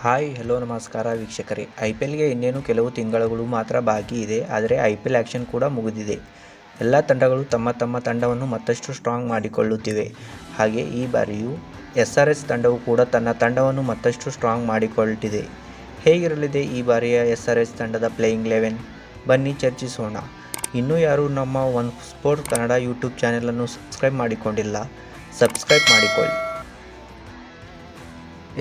Hi, hello, ನಮಸ್ಕಾರ ವೀಕ್ಷಕರೇ. I P ಎಲ್ಗೆ ಇನ್ನೇನು ಕೆಲವು ತಿಂಗಳುಗಳು ಮಾತ್ರ ಬಾಕಿ ಇದೆ, ಆದರೆ ಐ ಪಿ ಎಲ್ ಆ್ಯಕ್ಷನ್ ಕೂಡ ಮುಗಿದಿದೆ. ಎಲ್ಲ ತಂಡಗಳು ತಮ್ಮ ತಮ್ಮ ತಂಡವನ್ನು ಮತ್ತಷ್ಟು ಸ್ಟ್ರಾಂಗ್ ಮಾಡಿಕೊಳ್ಳುತ್ತಿವೆ. ಹಾಗೆ ಈ ಬಾರಿಯೂ ಎಸ್ ಆರ್ ಎಸ್ ತಂಡವು ಕೂಡ ತನ್ನ ತಂಡವನ್ನು ಮತ್ತಷ್ಟು ಸ್ಟ್ರಾಂಗ್ ಮಾಡಿಕೊಳ್ಳುತ್ತಿದೆ ಹೇಗಿರಲಿದೆ ಈ ಬಾರಿಯ ಎಸ್ ಆರ್ ಎಸ್ ತಂಡದ ಪ್ಲೇಯಿಂಗ್ ಲೆವೆನ್ ಬನ್ನಿ, ಚರ್ಚಿಸೋಣ. ಇನ್ನೂ ಯಾರು ನಮ್ಮ ಒನ್ ಸ್ಪೋರ್ಟ್ ಕನ್ನಡ ಯೂಟ್ಯೂಬ್ ಚಾನೆಲನ್ನು ಸಬ್ಸ್ಕ್ರೈಬ್ ಮಾಡಿಕೊಂಡಿಲ್ಲ ಸಬ್ಸ್ಕ್ರೈಬ್ ಮಾಡಿಕೊಳ್ಳಿ.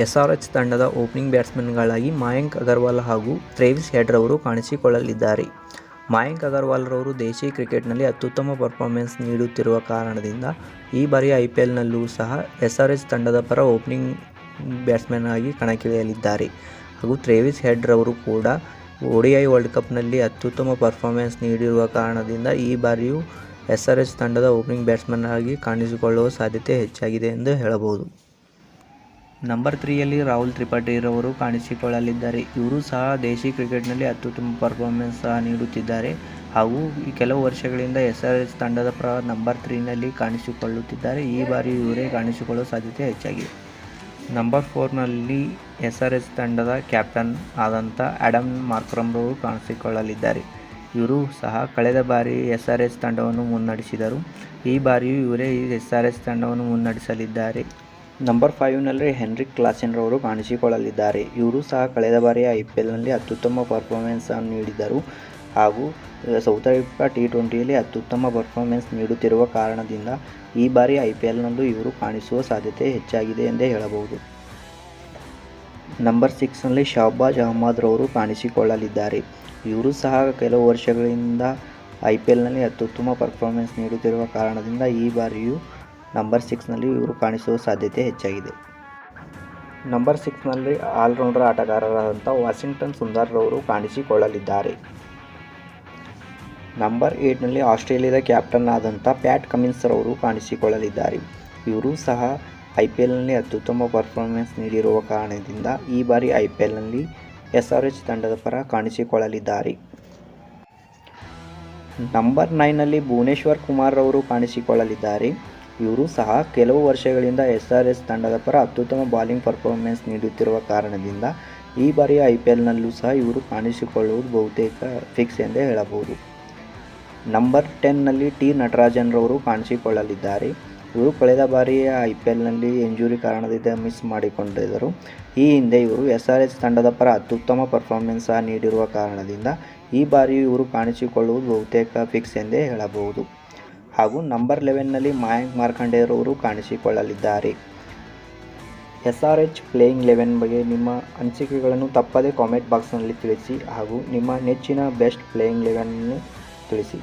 ಎಸ್ ಆರ್ ಎಚ್ ತಂಡದ ಓಪನಿಂಗ್ ಬ್ಯಾಟ್ಸ್ಮನ್ಗಳಾಗಿ ಮಾಯಾಂಕ್ ಅಗರ್ವಾಲ್ ಹಾಗೂ ಟ್ರೇವಿಸ್ ಹೆಡ್ರವರು ಕಾಣಿಸಿಕೊಳ್ಳಲಿದ್ದಾರೆ. ಮಾಯಾಂಕ್ ಅಗರ್ವಾಲ್ರವರು ದೇಶೀಯ ಕ್ರಿಕೆಟ್ನಲ್ಲಿ ಅತ್ಯುತ್ತಮ ಪರ್ಫಾರ್ಮೆನ್ಸ್ ನೀಡುತ್ತಿರುವ ಕಾರಣದಿಂದ ಈ ಬಾರಿ ಐ ಪಿ ಎಲ್ನಲ್ಲೂ ಸಹ ಎಸ್ ಆರ್ ಎಚ್ ತಂಡದ ಪರ ಓಪನಿಂಗ್ ಬ್ಯಾಟ್ಸ್ಮನ್ ಆಗಿ ಕಣಕ್ಕಿಳಿಯಲಿದ್ದಾರೆ. ಹಾಗೂ ಟ್ರೇವಿಸ್ ಹೆಡ್ರವರು ಕೂಡ ಒಡಿಐ ವರ್ಲ್ಡ್ ಕಪ್ನಲ್ಲಿ ಅತ್ಯುತ್ತಮ ಪರ್ಫಾರ್ಮೆನ್ಸ್ ನೀಡಿರುವ ಕಾರಣದಿಂದ ಈ ಬಾರಿಯೂ ಎಸ್ ಆರ್ ಎಚ್ ತಂಡದ ಓಪನಿಂಗ್ ಬ್ಯಾಟ್ಸ್ಮನ್ ಆಗಿ ಕಾಣಿಸಿಕೊಳ್ಳುವ ಸಾಧ್ಯತೆ ಹೆಚ್ಚಾಗಿದೆ ಎಂದು ಹೇಳಬಹುದು. ನಂಬರ್ ತ್ರೀಯಲ್ಲಿ ರಾಹುಲ್ ತ್ರಿಪಾಠಿ ಇರುವವರು ಕಾಣಿಸಿಕೊಳ್ಳಲಿದ್ದಾರೆ. ಇವರು ಸಹ ದೇಶಿ ಕ್ರಿಕೆಟ್ನಲ್ಲಿ ಅತ್ಯುತ್ತಮ ಪರ್ಫಾರ್ಮೆನ್ಸ್ ಸಹ ನೀಡುತ್ತಿದ್ದಾರೆ. ಹಾಗೂ ಕೆಲವು ವರ್ಷಗಳಿಂದ ಎಸ್ ಆರ್ ಎಸ್ ತಂಡದ ಪ್ರ ನಂಬರ್ ತ್ರೀನಲ್ಲಿ ಕಾಣಿಸಿಕೊಳ್ಳುತ್ತಿದ್ದಾರೆ. ಈ ಬಾರಿ ಇವರೇ ಕಾಣಿಸಿಕೊಳ್ಳುವ ಸಾಧ್ಯತೆ ಹೆಚ್ಚಾಗಿದೆ. ನಂಬರ್ ಫೋರ್ನಲ್ಲಿ ಎಸ್ ಆರ್ ಎಸ್ ತಂಡದ ಕ್ಯಾಪ್ಟನ್ ಆದಂಥ ಆ್ಯಡಮ್ ಮಾರ್ಕ್ರಮ್ರವರು ಕಾಣಿಸಿಕೊಳ್ಳಲಿದ್ದಾರೆ. ಇವರು ಸಹ ಕಳೆದ ಬಾರಿ ಎಸ್ ಆರ್ ಎಸ್ ತಂಡವನ್ನು ಮುನ್ನಡೆಸಿದರು. ಈ ಬಾರಿಯೂ ಇವರೇ ಎಸ್ ಆರ್ ಎಸ್ ತಂಡವನ್ನು ಮುನ್ನಡೆಸಲಿದ್ದಾರೆ. Number ಫೈವ್ನಲ್ಲಿ Heinrich ಕ್ಲಾಸೆನ್ರವರು ಕಾಣಿಸಿಕೊಳ್ಳಲಿದ್ದಾರೆ. ಇವರು ಸಹ ಕಳೆದ ಬಾರಿ ಐ ಪಿ ಎಲ್ನಲ್ಲಿ ಅತ್ಯುತ್ತಮ ಪರ್ಫಾರ್ಮೆನ್ಸ್ ನೀಡಿದರು. ಹಾಗೂ ಸೌತ್ ಆಫ್ರಿಕಾ ಟಿ ಟ್ವೆಂಟಿಯಲ್ಲಿ ಅತ್ಯುತ್ತಮ ಪರ್ಫಾರ್ಮೆನ್ಸ್ ನೀಡುತ್ತಿರುವ ಕಾರಣದಿಂದ ಈ ಬಾರಿ ಐ ಪಿ ಎಲ್ನಲ್ಲೂ ಇವರು ಕಾಣಿಸುವ ಸಾಧ್ಯತೆ ಹೆಚ್ಚಾಗಿದೆ ಎಂದೇ ಹೇಳಬಹುದು. ನಂಬರ್ ಸಿಕ್ಸ್ನಲ್ಲಿ ಶಹಬಾಜ್ ಅಹ್ಮದ್ರವರು ಕಾಣಿಸಿಕೊಳ್ಳಲಿದ್ದಾರೆ. ಇವರು ಸಹ ಕೆಲವು ವರ್ಷಗಳಿಂದ ಐ ಪಿ ಎಲ್ನಲ್ಲಿ ಅತ್ಯುತ್ತಮ ಪರ್ಫಾರ್ಮೆನ್ಸ್ ನೀಡುತ್ತಿರುವ ಕಾರಣದಿಂದ ಈ ಬಾರಿಯೂ ನಂಬರ್ ಸಿಕ್ಸ್ನಲ್ಲಿ ಇವರು ಕಾಣಿಸುವ ಸಾಧ್ಯತೆ ಹೆಚ್ಚಾಗಿದೆ. ನಂಬರ್ ಸಿಕ್ಸ್ನಲ್ಲಿ ಆಲ್ರೌಂಡರ್ ಆಟಗಾರರಾದಂಥ ವಾಷಿಂಗ್ಟನ್ ಸುಂದರ್ರವರು ಕಾಣಿಸಿಕೊಳ್ಳಲಿದ್ದಾರೆ. ನಂಬರ್ ಏಟ್ನಲ್ಲಿ ಆಸ್ಟ್ರೇಲಿಯಾದ ಕ್ಯಾಪ್ಟನ್ ಆದಂಥ ಪ್ಯಾಟ್ ಕಮಿನ್ಸ್ ರವರು ಕಾಣಿಸಿಕೊಳ್ಳಲಿದ್ದಾರೆ. ಇವರು ಸಹ ಐ ಪಿ ಎಲ್ನಲ್ಲಿ ಅತ್ಯುತ್ತಮ ಪರ್ಫಾರ್ಮೆನ್ಸ್ ನೀಡಿರುವ ಕಾರಣದಿಂದ ಈ ಬಾರಿ ಐ ಪಿ ಎಲ್ನಲ್ಲಿ ಎಸ್ ಆರ್ ಎಚ್ ತಂಡದ ಪರ ಕಾಣಿಸಿಕೊಳ್ಳಲಿದ್ದಾರೆ. ನಂಬರ್ ನೈನಲ್ಲಿ ಭುವನೇಶ್ವರ್ ಕುಮಾರ್ ರವರು ಕಾಣಿಸಿಕೊಳ್ಳಲಿದ್ದಾರೆ. ಇವರು ಸಹ ಕೆಲವು ವರ್ಷಗಳಿಂದ ಎಸ್ ಆರ್ ಎಸ್ ತಂಡದ ಪರ ಅತ್ಯುತ್ತಮ ಬಾಲಿಂಗ್ ಪರ್ಫಾರ್ಮೆನ್ಸ್ ನೀಡುತ್ತಿರುವ ಕಾರಣದಿಂದ ಈ ಬಾರಿಯ ಐ ಪಿ ಎಲ್ನಲ್ಲೂ ಸಹ ಇವರು ಕಾಣಿಸಿಕೊಳ್ಳುವುದು ಬಹುತೇಕ ಫಿಕ್ಸ್ ಎಂದೇ ಹೇಳಬಹುದು. ನಂಬರ್ ಟೆನ್ನಲ್ಲಿ ಟಿ ನಟರಾಜನ್ರವರು ಕಾಣಿಸಿಕೊಳ್ಳಲಿದ್ದಾರೆ. ಇವರು ಕಳೆದ ಬಾರಿಯ ಐ ಪಿ ಎಲ್ನಲ್ಲಿ ಇಂಜುರಿ ಕಾರಣದಿಂದ ಮಿಸ್ ಮಾಡಿಕೊಂಡಿದ್ದರು. ಈ ಹಿಂದೆ ಇವರು ಎಸ್ ಆರ್ ಎಸ್ ತಂಡದ ಪರ ಅತ್ಯುತ್ತಮ ಪರ್ಫಾರ್ಮೆನ್ಸ್ ಸಹ ನೀಡಿರುವ ಕಾರಣದಿಂದ ಈ ಬಾರಿಯೂ ಇವರು ಕಾಣಿಸಿಕೊಳ್ಳುವುದು ಬಹುತೇಕ ಫಿಕ್ಸ್ ಎಂದೇ ಹೇಳಬಹುದು. ಹಾಗೂ ನಂಬರ್ ಲೆವೆನ್ನಲ್ಲಿ Mayank ಮಾರ್ಕಂಡೇರವರು ಕಾಣಿಸಿಕೊಳ್ಳಲಿದ್ದಾರೆ. S R H playing eleven ಬಗ್ಗೆ ನಿಮ್ಮ ಅನಿಸಿಕೆಗಳನ್ನು ತಪ್ಪದೇ ಕಾಮೆಂಟ್ ಬಾಕ್ಸ್ನಲ್ಲಿ ತಿಳಿಸಿ ಹಾಗೂ ನಿಮ್ಮ ನೆಚ್ಚಿನ ಬೆಸ್ಟ್ ಪ್ಲೇಯಿಂಗ್ ಲೆವೆನನ್ನು ತಿಳಿಸಿ.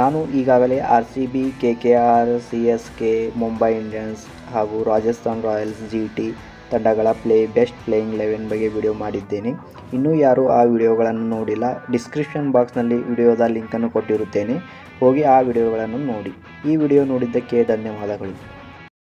ನಾನು ಈಗಾಗಲೇ R C B K K R C S K Mumbai Indians ಹಾಗೂ ರಾಜಸ್ಥಾನ್ ರಾಯಲ್ಸ್ ಜಿ ಟಿ ತಂಡಗಳ ಪ್ಲೇ, ಬೆಸ್ಟ್ ಪ್ಲೇಯಿಂಗ್ ಲೆವೆನ್ ಬಗ್ಗೆ ವಿಡಿಯೋ ಮಾಡಿದ್ದೇನೆ. ಇನ್ನೂ ಯಾರೂ ಆ ವಿಡಿಯೋಗಳನ್ನು ನೋಡಿಲ್ಲ, ಡಿಸ್ಕ್ರಿಪ್ಷನ್ ಬಾಕ್ಸ್ನಲ್ಲಿ ವಿಡಿಯೋದ ಲಿಂಕನ್ನು ಕೊಟ್ಟಿರುತ್ತೇನೆ. ಹೋಗಿ ಆ ವಿಡಿಯೋಗಳನ್ನು ನೋಡಿ. ಈ ವಿಡಿಯೋ ನೋಡಿದ್ದಕ್ಕೆ ಧನ್ಯವಾದಗಳು.